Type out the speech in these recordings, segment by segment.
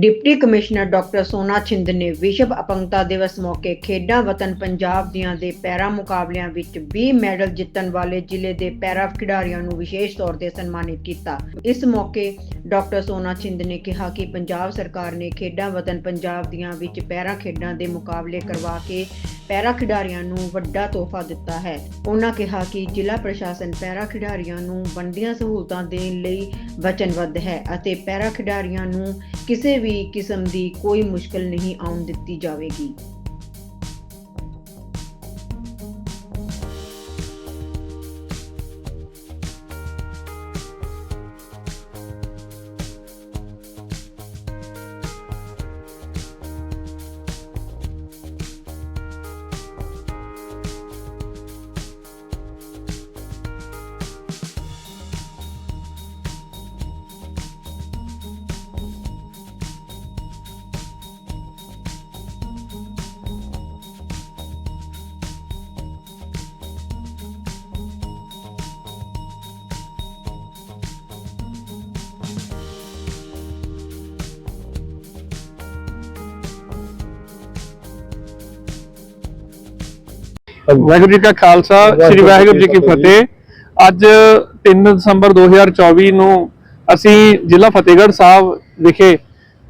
Deputy commissioner doctor ਸੋਨਾ ਛਿੰਦ ਨੇ ਵਿਸ਼ਵ ਅਪੰਗਤਾ ਦਿਵਸ ਮੌਕੇ ਖੇਡਾਂ ਵਤਨ ਪੰਜਾਬ ਦੀਆਂ ਦੇ ਪੈਰਾ ਮੁਕਾਬਲਿਆਂ ਵਿੱਚ 20 ਮੈਡਲ ਜਿੱਤਣ ਵਾਲੇ ਜ਼ਿਲ੍ਹੇ ਦੇ ਪੈਰਾ ਖਿਡਾਰੀਆਂ ਨੂੰ ਵਿਸ਼ੇਸ਼ ਤੌਰ ਤੇ ਸਨਮਾਨਿਤ ਕੀਤਾ। ਇਸ ਮੌਕੇ ਡਾਕਟਰ ਸੋਨਾ ਛਿੰਦ ਨੇ ਕਿਹਾ ਕਿ ਪੰਜਾਬ ਸਰਕਾਰ ਨੇ ਖੇਡਾਂ ਵਤਨ ਪੰਜਾਬ ਦੀਆਂ ਵਿੱਚ ਪੈਰਾ ਖੇਡਾਂ ਦੇ ਮੁਕਾਬਲੇ ਕਰਵਾ ਕੇ ਪੈਰਾ ਖਿਡਾਰੀਆਂ ਨੂੰ ਵੱਡਾ ਤੋਹਫਾ ਦਿੱਤਾ ਹੈ। ਉਹਨਾਂ ਕਿਹਾ ਕਿ ਜ਼ਿਲ੍ਹਾ ਪ੍ਰਸ਼ਾਸਨ ਪੈਰਾ ਖਿਡਾਰੀਆਂ ਨੂੰ ਬਣਦੀਆਂ ਸਹੂਲਤਾਂ ਦੇਣ ਲਈ ਵਚਨਬੱਧ ਹੈ ਅਤੇ ਪੈਰਾ ਖਿਡਾਰੀਆਂ ਨੂੰ ਕਿਸੇ ਵੀ ਕਿਸਮ ਦੀ ਕੋਈ ਮੁਸ਼ਕਲ ਨਹੀਂ ਆਉਣ ਦਿੱਤੀ ਜਾਵੇਗੀ। ਵਾਹਿਗੁਰੂ ਜੀ ਕਾ ਖਾਲਸਾ ਸ੍ਰੀ ਵਾਹਿਗੁਰੂ ਜੀ ਕੀ ਫਤਿਹ। ਅੱਜ 3 ਦਸੰਬਰ 2024 ਨੂੰ ਅਸੀਂ ਜ਼ਿਲ੍ਹਾ ਫਤਿਹਗੜ੍ਹ ਸਾਹਿਬ ਵਿਖੇ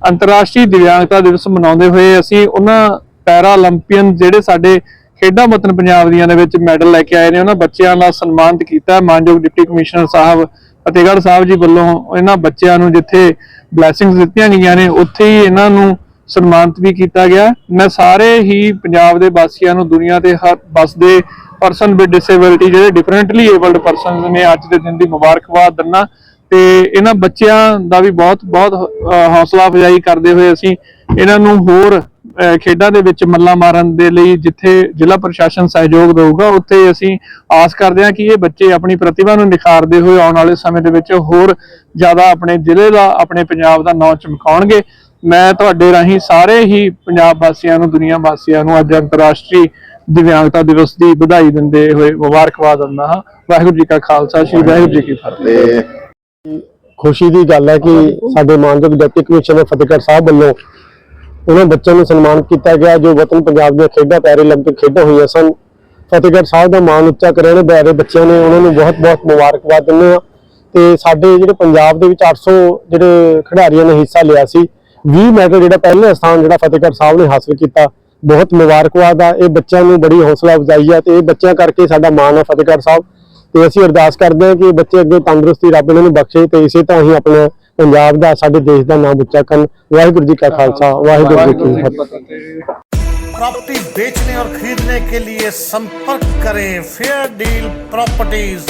ਅੰਤਰਰਾਸ਼ਟਰੀ ਦਿਵਿਆਂਗਤਾ ਦਿਵਸ ਮਨਾਉਂਦੇ ਹੋਏ ਅਸੀਂ ਉਹਨਾਂ ਪੈਰਾ 올림픽ਨ ਜਿਹੜੇ ਸਾਡੇ ਖੇਡਾਂ ਮਤਨ ਪੰਜਾਬ ਦੀਆਂ ਦੇ ਵਿੱਚ ਮੈਡਲ ਲੈ ਕੇ ਆਏ ਨੇ ਉਹਨਾਂ ਬੱਚਿਆਂ ਦਾ ਸਨਮਾਨਿਤ ਕੀਤਾ ਮਾਨਯੋਗ ਡਿਪਟੀ ਕਮਿਸ਼ਨਰ ਸਾਹਿਬ ਫਤਿਹਗੜ੍ਹ ਸਾਹਿਬ ਜੀ ਵੱਲੋਂ ਇਹਨਾਂ ਬੱਚਿਆਂ ਨੂੰ ਜਿੱਥੇ ਬਲੇਸਿੰਗਸ ਦਿੱਤੀਆਂ ਗਈਆਂ ਨੇ ਉੱਥੇ ਹੀ ਇਹਨਾਂ ਨੂੰ ਸਨਮਾਨਿਤ ਵੀ ਕੀਤਾ ਗਿਆ। ਮੈਂ ਸਾਰੇ ਹੀ ਪੰਜਾਬ ਦੇ ਵਾਸੀਆਂ ਨੂੰ ਦੁਨੀਆ ਦੇ ਹਰ ਬਸਦੇ ਪਰਸਨ ਵਿਦ ਡਿਸੇਬਿਲਿਟੀ ਜਿਹੜੇ ਡਿਫਰੈਂਟਲੀ ਏਬਲਡ ਪਰਸਨਸ ਨੇ ਅੱਜ ਦੇ ਦਿਨ ਦੀ ਮੁਬਾਰਕਬਾਦ ਦਿੰਨਾ। ਤੇ ਇਹਨਾਂ ਬੱਚਿਆਂ ਦਾ ਵੀ ਬਹੁਤ ਬਹੁਤ ਹੌਸਲਾ ਅਫਜ਼ਾਈ ਕਰਦੇ ਹੋਏ ਅਸੀਂ ਇਹਨਾਂ ਨੂੰ ਹੋਰ ਖੇਡਾਂ ਦੇ ਵਿੱਚ ਮੱਲਾ ਮਾਰਨ ਦੇ ਲਈ ਜਿੱਥੇ ਜ਼ਿਲ੍ਹਾ ਪ੍ਰਸ਼ਾਸਨ ਸਹਿਯੋਗ ਦੇਊਗਾ, ਉੱਥੇ ਅਸੀਂ ਆਸ ਕਰਦੇ ਹਾਂ ਕਿ ਇਹ ਬੱਚੇ ਆਪਣੀ ਪ੍ਰਤਿਭਾ ਨੂੰ ਨਿਖਾਰਦੇ ਹੋਏ ਆਉਣ ਵਾਲੇ ਸਮੇਂ ਦੇ ਵਿੱਚ ਹੋਰ ਜ਼ਿਆਦਾ ਆਪਣੇ ਜ਼ਿਲ੍ਹੇ ਦਾ, ਆਪਣੇ ਪੰਜਾਬ ਦਾ ਨਾਂ ਚਮਕਾਉਣਗੇ। ਮੈਂ ਤੁਹਾਡੇ ਰਾਹੀਂ ਸਾਰੇ ਹੀ ਪੰਜਾਬ ਵਾਸੀਆਂ ਨੂੰ, ਦੁਨੀਆ ਵਾਸੀਆਂ ਨੂੰ ਅੱਜ ਅੰਤਰਰਾਸ਼ਟਰੀ ਦਿਵਿਆਂਗਤਾ ਦਿਵਸ ਦੀ ਵਧਾਈ ਦਿੰਦੇ ਹੋਏ ਮੁਬਾਰਕਬਾਦ ਦਿੰਦਾ ਹਾਂ। ਵਾਹਿਗੁਰੂ ਜੀ ਕਾ ਖਾਲਸਾ, ਸ੍ਰੀ ਵਾਹਿਗੁਰੂ ਜੀ ਕੀ ਫਤਿਹ। ਖੁਸ਼ੀ ਦੀ ਗੱਲ ਹੈ ਕਿ ਸਾਡੇ ਮਾਨਯੋਗ ਡਿਪਟੀ ਕਮਿਸ਼ਨਰ ਫਤਿਹਗੜ੍ਹ ਸਾਹਿਬ ਵੱਲੋਂ ਉਹਨਾਂ ਬੱਚਿਆਂ ਨੂੰ ਸਨਮਾਨਿਤ ਕੀਤਾ ਗਿਆ, ਜੋ ਵਤਨ ਪੰਜਾਬ ਦੀਆਂ ਖੇਡਾਂ ਪੈਰੇ ਲੱਗ ਕੇ ਖੇਡਾਂ ਹੋਈਆਂ ਸਨ। ਫਤਿਹਗੜ੍ਹ ਸਾਹਿਬ ਦਾ ਮਾਨ ਉੱਚਾ ਕਰਨ ਬਾਰੇ ਬੱਚਿਆਂ ਨੇ ਉਹਨਾਂ ਨੂੰ ਬਹੁਤ-ਬਹੁਤ ਮੁਬਾਰਕਬਾਦ ਦਿੰਦੇ ਹਾਂ। ਤੇ ਸਾਡੇ ਜਿਹੜੇ ਪੰਜਾਬ ਦੇ ਵਿੱਚ 800 ਜਿਹੜੇ ਖਿਡਾਰੀਆਂ ਨੇ ਹਿੱਸਾ ਲਿਆ ਸੀ 20 ਮੈਡਲ ਜਿਹੜਾ ਪਹਿਲੇ ਸਥਾਨ ਜਿਹੜਾ ਫਤਿਹਗੜ੍ਹ ਸਾਹਿਬ ਨੇ ਹਾਸਲ ਕੀਤਾ ਬਹੁਤ ਮੁਬਾਰਕਬਾਦ ਆ ਇਹ ਬੱਚਿਆਂ ਨੂੰ ਬੜੀ ਹੌਸਲਾ ਅਫਜ਼ਾਈ ਹੈ ਤੇ ਇਹ ਬੱਚਿਆਂ ਕਰਕੇ ਸਾਡਾ ਮਾਣ ਹੈ ਫਤਿਹਗੜ੍ਹ ਸਾਹਿਬ ਤੇ ਅਸੀਂ ਅਰਦਾਸ ਕਰਦੇ ਹਾਂ ਕਿ ਇਹ ਬੱਚੇ ਅੱਗੇ ਤੰਦਰੁਸਤੀ ਰੱਬ ਇਹਨਾਂ ਨੂੰ ਬਖਸ਼ੇ ਤੇ ਇਸੇ ਤਰ੍ਹਾਂ ਹੀ ਆਪਣੇ ਪੰਜਾਬ ਦਾ ਸਾਡੇ ਦੇਸ਼ ਦਾ ਨਾਮ ਉੱਚਾ ਕਰਨ ਵਾਹਿਗੁਰੂ ਜੀ ਕਾ ਖਾਲਸਾ ਵਾਹਿਗੁਰੂ ਜੀ ਕੀ ਫਤਿਹ प्रॉपर्टी बेचने और खरीदने के लिए संपर्क करें फेयर डील प्रॉपर्टीज